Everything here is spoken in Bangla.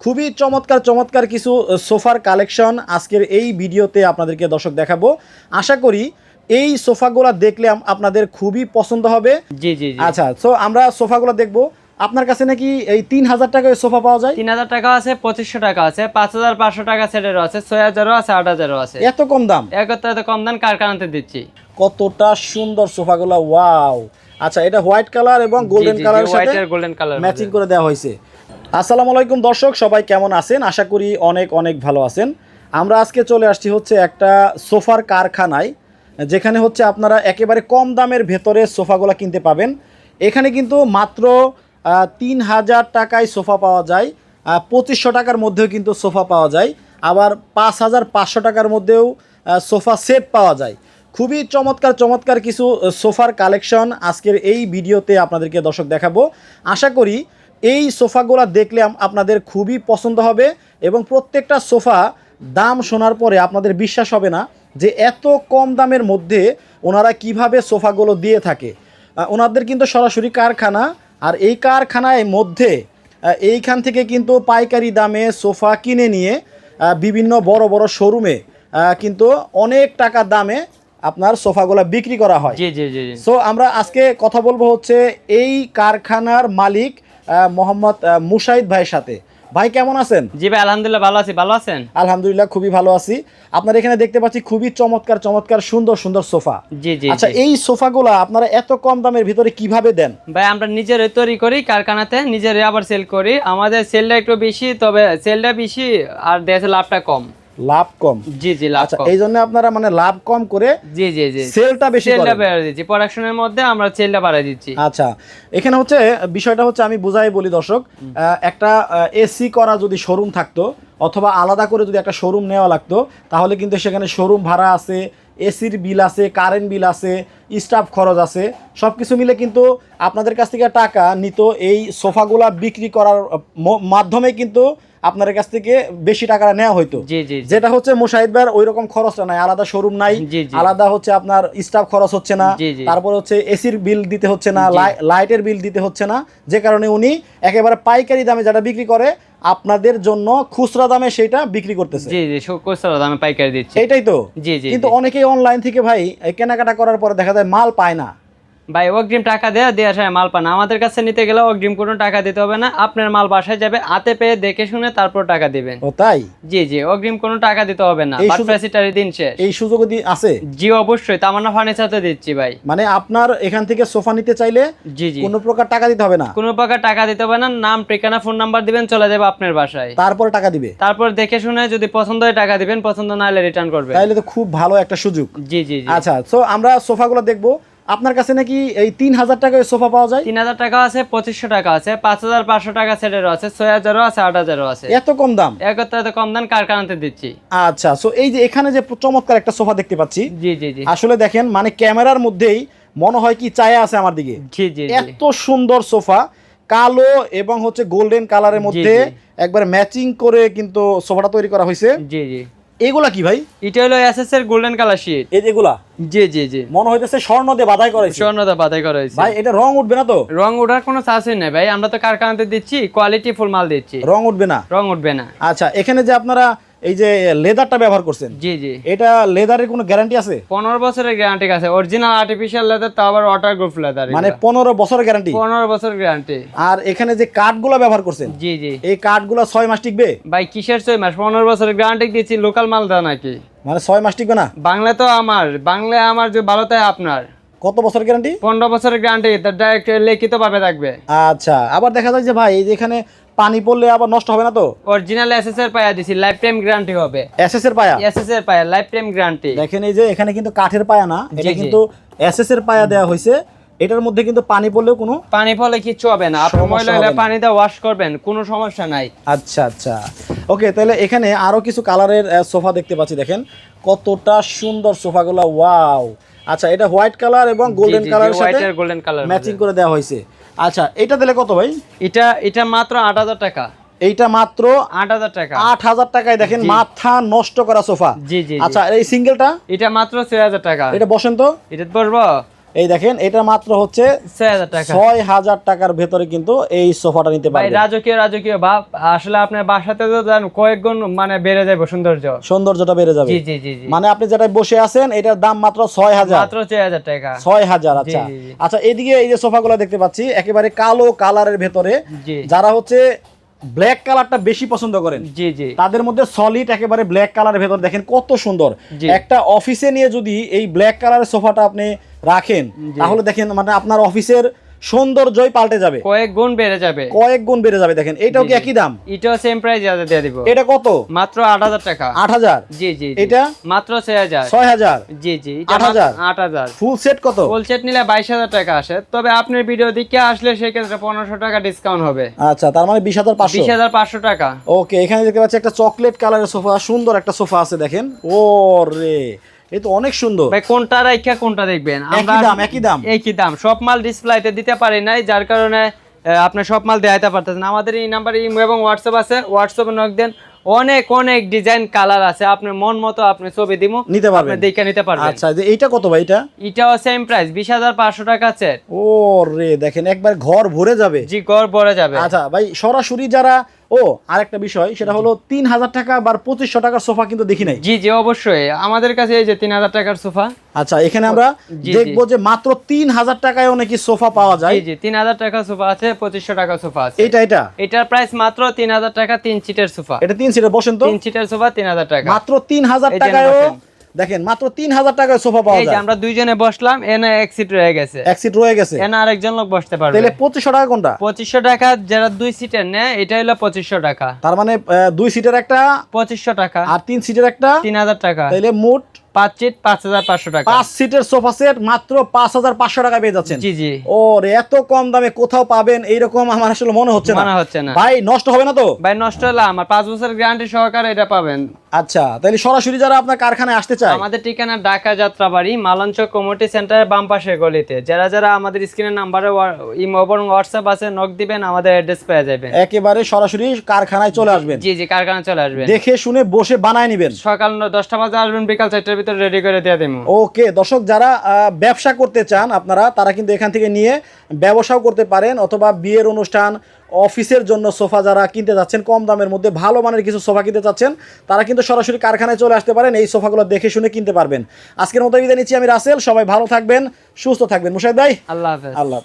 খুবই চমৎকার চমৎকার কিছু সোফার কালেকশন আজকের এই ভিডিওতে আপনাদেরকে দর্শক দেখাবো। আশা করি এই সোফাগুলো দেখলে আপনাদের খুবই পছন্দ হবে। জি জি আচ্ছা তো আমরা সোফাগুলো দেখব। আপনার কাছে নাকি এই তিন হাজার টাকায় সোফা পাওয়া যায়? তিন হাজার টাকা আছে পঁচিশশো টাকা আছে পাঁচ হাজার পাঁচশো টাকা সেটেরও আছে ছয় হাজারও আছে আট হাজারও আছে। এত কম দাম? একত্রে কম দাম কারখানাতে দিচ্ছি? কতটা সুন্দর সোফাগুলো ওয়াও আচ্ছা এটা হোয়াইট কালার এবং গোল্ডেন কালার সাথে গোল্ডেন কালার ম্যাচিং করে দেওয়া হয়েছে। আসসালামু আলাইকুম দর্শক, সবাই কেমন আছেন? আশা করি অনেক অনেক ভালো আছেন। আমরা আজকে চলে আসছি হচ্ছে একটা সোফার কারখানায়, যেখানে হচ্ছে আপনারা একেবারে কম দামের ভেতরে সোফাগুলো কিনতে পাবেন। এখানে কিন্তু মাত্র তিন হাজার টাকায় সোফা পাওয়া যায় পঁচিশশো টাকার মধ্যেও কিন্তু সোফা পাওয়া যায়, আবার পাঁচ হাজার পাঁচশো টাকার মধ্যেও সোফা সেট পাওয়া যায়। খুবই চমৎকার চমৎকার কিছু সোফার কালেকশন আজকের এই ভিডিওতে আপনাদেরকে দর্শক দেখাবো। আশা করি এই সোফাগুলো দেখলে আপনাদের খুবই পছন্দ হবে এবং প্রত্যেকটা সোফা দাম শোনার পরে আপনাদের বিশ্বাস হবে না যে এত কম দামের মধ্যে ওনারা কীভাবে সোফাগুলো দিয়ে থাকে। ওনাদের কিন্তু সরাসরি কারখানা আর এই কারখানায় মধ্যে এইখান থেকে কিন্তু পাইকারি দামে সোফা কিনে নিয়ে বিভিন্ন বড় বড় শোরুমে কিন্তু অনেক টাকা দামে আপনার সোফাগুলো বিক্রি করা হয়। জি জি জি জি। সো আমরা আজকে কথা বলব হচ্ছে এই কারখানার মালিক মোহাম্মদ মুশাহিদ ভাইয়ের সাথে। ভাই কেমন আছেন? জি ভাই আলহামদুলিল্লাহ ভালো আছি। ভালো আছেন? আলহামদুলিল্লাহ খুবই ভালো আছি। আপনার এখানে দেখতে পাচ্ছি খুবই চমৎকার চমৎকার সুন্দর সুন্দর সোফা। জি জি আচ্ছা এই সোফাগুলো আপনারা এত কম দামের ভিতরে কীভাবে দেন? ভাই আমরা নিজের তৈরি করি কারখানাতে নিজের আবার সেল করি। আমাদের সেলটা একটু বেশি তবে সেলটা বেশি আর দেশে লাভটা কম। লাভ কম। জি জি লাভ আচ্ছা কম। এই জন্য আপনারা মানে লাভ কম করে জি জি জি। সেলটা বেশি সেলটা বাড়িয়ে দিচ্ছি। প্রোডাকশনের মধ্যে আমরা সেলটা বাড়িয়ে দিচ্ছি। আচ্ছা এখানে হচ্ছে বিষয়টা হচ্ছে আমি বুঝাই বলি দর্শক একটা এসি করা যদি শোরুম থাকতো অথবা আলাদা করে যদি একটা শোরুম নেওয়া লাগতো তাহলে কিন্তু সেখানে শোরুম ভাড়া আছে এসির বিল আছে কারেন্ট বিল আছে স্টাফ খরচ আছে সব কিছু মিলে কিন্তু আপনাদের কাছ থেকে টাকা নিত এই সোফাগুলা বিক্রি করার মাধ্যমে কিন্তু আপনাদের কাছ থেকে বেশি টাকা নেওয়া হইতো। যেটা হচ্ছে মুশাহিদ ভাইয়ের ওই রকম খরচটা নাই আলাদা শোরুম নাই। আলাদা হচ্ছে আপনার স্টাফ খরচ হচ্ছে না। তারপর হচ্ছে এসির বিল দিতে হচ্ছে না লাই- লাইটের বিল দিতে হচ্ছে না যে কারণে উনি একেবারে পাইকারি দামে যেটা বিক্রি করে আপনাদের জন্য খুচরা দামে সেটা বিক্রি করতেছে। জি জি খুচরা দামে পাইকারি দিচ্ছে। এটাই তো। জি জি কিন্তু অনেকেই অনলাইন থেকে ভাই কেনাকাটা করার পরে দেখা যায় মাল পায় না। ভাই অগ্রিম টাকা দেওয়া দেওয়ার সময় মাল পান। আমাদের কাছে নিতে গেলে অগ্রিম কোনো টাকা দিতে হবে না। আপনার মাল বাসায় যাবে হাতে পেয়ে দেখে শুনে তারপর টাকা দিবেন। ও তাই? জি জি অগ্রিম কোনো টাকা দিতে হবে না। এই বাট সুযোগ- ফ্যাসিটারি দিন শেষ। এই সুযোগ আছে? জি অবশ্যই। তামান্না ফার্নিচারতে দিচ্ছি ভাই। মানে আপনার এখান থেকে সোফা নিতে চাইলে জি জি। কোনো প্রকার টাকা দিতে হবে না? কোনো প্রকার টাকা দিতে হবে না। নাম ঠিকানা ফোন নাম্বার দিবেন চলে যাবে আপনার বাসায়। তারপর টাকা দিবে? তারপর দেখে শুনে যদি পছন্দ হয় টাকা দিবেন পছন্দ না হলে রিটার্ন করবে তাইলে তো খুব ভালো একটা সুযোগ। জি জি জি। আচ্ছা তো আমরা সোফাগুলো দেখব। আপনার কাছে নাকি এই তিন হাজার টাকায় সোফা পাওয়া যায়? তিন হাজার টাকা আছে পঁচিশশো টাকা আছে পাঁচ হাজার পাঁচশো টাকা সেটেরও আছে ছয় হাজারও আছে আট হাজারও আছে। এত কম দাম? একত্রে কম দাম কারখানাতে দিচ্ছি? আচ্ছা সো এই যে এখানে যে চমৎকার একটা সোফা দেখতে পাচ্ছি জি জি জি। আসলে দেখেন মানে ক্যামেরার মধ্যেই মনে হয় কি চায়া আছে আমার দিকে। জি জি এত সুন্দর সোফা কালো এবং হচ্ছে গোল্ডেন কালারের মধ্যে একবার ম্যাচিং করে কিন্তু সোফাটা তৈরি করা হয়েছে। জি জি। এগুলা কি ভাই? এটা হলো এসএস এর গোল্ডেন কালার শীট এই যেগুলা? জি জি জি। মনে হইতেছে স্বর্ণ দিয়ে বাধাই করাইছে। দিয়ে বাধাই করা হয়েছে ভাই এটা রং উঠবে না তো? রং ওঠার কোনো চান্সই নেই ভাই। আমরা তো কারখানাতে দিচ্ছি কোয়ালিটি ফুল মাল দিচ্ছি। রং উঠবে না? রং উঠবে না। আচ্ছা এখানে যে আপনারা এই যে লেদারটা ব্যবহার করছেন? জি জি। এটা লেদারের কোনো গ্যারান্টি আছে? পনেরো বছরের গ্যারান্টি আছে। অরিজিনাল আর্টিফিশিয়াল লেদার তো আবার ওয়াটার গ্রুপ লেদার মানে পনেরো বছরের গ্যারান্টি? পনেরো বছর গ্যারান্টি। আর এখানে যে কাঠগুলো ব্যবহার করছেন জি জি। এই কাঠগুলো ছয় মাস টিকবে? ভাই কিসের ছয় মাস? পনেরো বছরের গ্যারান্টি দিয়েছি লোকাল মাল দেওয়া নাকি? মানে ছয় মাস টিকবে না? বাংলা তো আমার বাংলায় আমার যে ভালো তাই আপনার। কত বছর গ্যারান্টি? পনেরো বছরের গ্যারান্টি ডাইরেক্ট লিখিত ভাবে থাকবে। আচ্ছা আবার দেখা যায় যে ভাই এই যে এখানে পানি পড়লে আবার নষ্ট হবে না তো? অরিজিনাল এসএস এর পায়া দিছি লাইফ টাইম গ্যারান্টি হবে এসএস এর পায়া? এসএস এর পায়া লাইফ টাইম গ্যারান্টি দেখেন এই যে এখানে কিন্তু কাঠের পায়া না এটা কিন্তু এসএস এর পায়া দেওয়া হয়েছে। এটার মধ্যে কিন্তু পানি পড়লেও কোনো পানি ফলে কিচ্ছু হবে না। আপনি ময়লা হলে পানি দিয়ে ওয়াশ করবেন কোনো সমস্যা নাই। আচ্ছা আচ্ছা। ওকে তাহলে এখানে আরও কিছু কালারের সোফা দেখতে পাচ্ছি দেখেন। কতটা সুন্দর সোফাগুলো ওয়াও আচ্ছা এটা হোয়াইট কালার এবং গোল্ডেন কালারের হোয়াইট সাথে আর গোল্ডেন কালার ম্যাচিং করে দেওয়া হয়েছে। আচ্ছা এটা দিলে কত ভাই? এটা এটা মাত্র আট হাজার টাকা। এইটা মাত্র আট হাজার টাকা। আট হাজার টাকায় দেখেন মাথা নষ্ট করা সোফা। জি জি। আচ্ছা এই সিঙ্গেলটা? এটা মাত্র ছয় হাজার টাকা। এটা বসেন তো। এটা বলব এই দেখেন এটা মাত্র হচ্ছে ছয় হাজার টাকার ভেতরে কিন্তু এই সোফাটা নিতে পারবেন। রাজকীয় রাজকীয় ভাব আসলে আপনার বাসাতে তো জান কয়েক গুণ মানে বেড়ে যাবে সৌন্দর্য। সৌন্দর্যটা বেড়ে যাবে। জি জি জি জি। মানে আপনি যেটা বসে আছেন এটার দাম মাত্র ছয় হাজার। মাত্র ছয় হাজার টাকা। ছয় হাজার আচ্ছা। আচ্ছা এদিকে এই যে সোফাগুলো দেখতে পাচ্ছি একেবারে কালো কালারের ভেতরে যারা হচ্ছে ব্ল্যাক কালারটা বেশি পছন্দ করেন। জি জি। তাদের মধ্যে সলিড একেবারে ব্ল্যাক কালারের ভেতর দেখেন কত সুন্দর। একটা অফিসে নিয়ে যদি এই ব্ল্যাক কালারের সোফাটা আপনি রাখেন তাহলে দেখেন মানে আপনার অফিসের সৌন্দর্যই পাল্টে যাবে। কয়েক গুণ বেড়ে যাবে। কয়েক গুণ বেড়ে যাবে। দেখেন এটাও কি একই দাম? এটাও সেম প্রাইস দিয়ে দিব। এটা কত? মাত্র আট হাজার টাকা। আট হাজার? জি জি। এটা? মাত্র ছয় হাজার। ছয় হাজার? জি জি আট হাজার? আট হাজার। ফুল সেট কত? ফুল সেট নিলে বাইশ হাজার টাকা আসে। তবে আপনার ভিডিও দিকে আসলে সেক্ষেত্রে পনেরোশো টাকা ডিসকাউন্ট হবে। আচ্ছা তার মানে বিশ হাজার পাঁচশো? বিশ হাজার পাঁচশো টাকা। ওকে এখানে দেখতে পাচ্ছি একটা চকলেট কালারের সোফা সুন্দর একটা সোফা আছে দেখেন। ও রে এই তো অনেক সুন্দর। ভাই কোনটা রাইখা কোনটা দেখবেন? একই দাম একই দাম। একই দাম। সব মাল ডিসপ্লেতে দিতে পারি নাই যার কারণে আপনি সব মাল দেখাইতে পারতেছেন। আমাদের এই নাম্বারে ইমো এবং হোয়াটসঅ্যাপ আছে। হোয়াটসঅ্যাপে নক দেন। অনেক অনেক ডিজাইন কালার আছে। আপনার মন মতো আপনি ছবি দিব। নিতে পারবেন। দেখে নিতে পারবেন। আচ্ছা এইটা কত ভাই এটা? এটাও সেম প্রাইস বিশ হাজার পাঁচশো টাকা সেট ও রে দেখেন একবার ঘর ভরে যাবে। জি গড় পড়ে যাবে। আচ্ছা ভাই সরাসরি যারা ও আরেকটা বিষয় সেটা হলো তিন হাজার টাকা বা পঁচিশশো টাকার সোফা কিন্তু দেখি নাই। জি জি অবশ্যই। আমাদের কাছে এই যে তিন হাজার টাকার সোফা। আচ্ছা এখানে আমরা দেখব যে মাত্র তিন হাজার টাকায় নাকি সোফা পাওয়া যায়। জি তিন হাজার টাকা সোফা আছে পঁচিশশো টাকা সোফা আছে। এটা এটা এটার প্রাইস মাত্র তিন হাজার টাকা তিন সিটের সোফা। এটা তিন সিটের বসেন তো। তিন সিটের সোফা তিন হাজার টাকা। মাত্র তিন হাজার এই যে টাকায়ও বসেন। দেখেন মাত্র তিন হাজার টাকায় সোফা পাওয়া যায়। আমরা দুইজনে বসলাম এনে এক সিট রয়ে গেছে। এক সিট রয়ে গেছে। এনে আরেকজন লোক বসতে পারবে। তাহলে পঁচিশশো টাকা কোনটা? পঁচিশশো টাকা যারা দুই সিটের নেয় এটা হলো পঁচিশশো টাকা। তার মানে দুই সিটের একটা পঁচিশশো টাকা। আর তিন সিটের একটা তিন হাজার টাকা। তাইলে মোট পাঁচ সিট পাঁচ হাজার পাঁচশো টাকা। পাঁচ সিটের সোফা সেট মাত্র পাঁচ হাজার পাঁচশো টাকা পেয়ে যাচ্ছেন। জি জি। এত কম দামে কোথাও পাবেন? এইরকম আমার আসলে মনে হচ্ছে না। মনে হচ্ছে না। ভাই নষ্ট হবে না তো? ভাই নষ্ট হলে আমার পাঁচ বছর গ্যারান্টি সহকারে এটা পাবেন। আচ্ছা তাহলে সরাসরি যারা আপনার কারখানায় আসতে চায়। আমাদের ঠিকানা ঢাকা যাত্রাবাড়ি মালাঞ্চ কমিউনিটি সেন্টারের বাম পাশের গলিতে। যারা যারা আমাদের স্ক্রিনের নাম্বারে এবং হোয়াটসঅ্যাপ আছে নক দিবেন আমাদের অ্যাড্রেস পেয়ে যাবেন। একেবারে সরাসরি কারখানায় চলে আসবেন। জি জি কারখানায় চলে আসবেন। দেখে শুনে বসে বানায় নিবেন। সকাল ন- দশটা বাজে আসবেন বিকাল চারটার ভিতরে রেডি করে দিয়ে দেবো। ওকে দর্শক যারা ব্যবসা করতে চান আপনারা তারা কিন্তু এখান থেকে নিয়ে ব্যবসাও করতে পারেন অথবা বিয়ের অনুষ্ঠান অফিসের জন্য সোফা যারা কিনতে যাচ্ছেন কম দামের মধ্যে ভালো মানের কিছু সোফা কিনতে চাচ্ছেন তারা কিন্তু সরাসরি কারখানায় চলে আসতে পারেন এই সোফাগুলো দেখে শুনে কিনতে পারবেন। আজকের মতো বিদায় নিচ্ছি আমি রাসেল সবাই ভালো থাকবেন সুস্থ থাকবেন। মুশাহিদ ভাই আল্লাহ আল্লাহ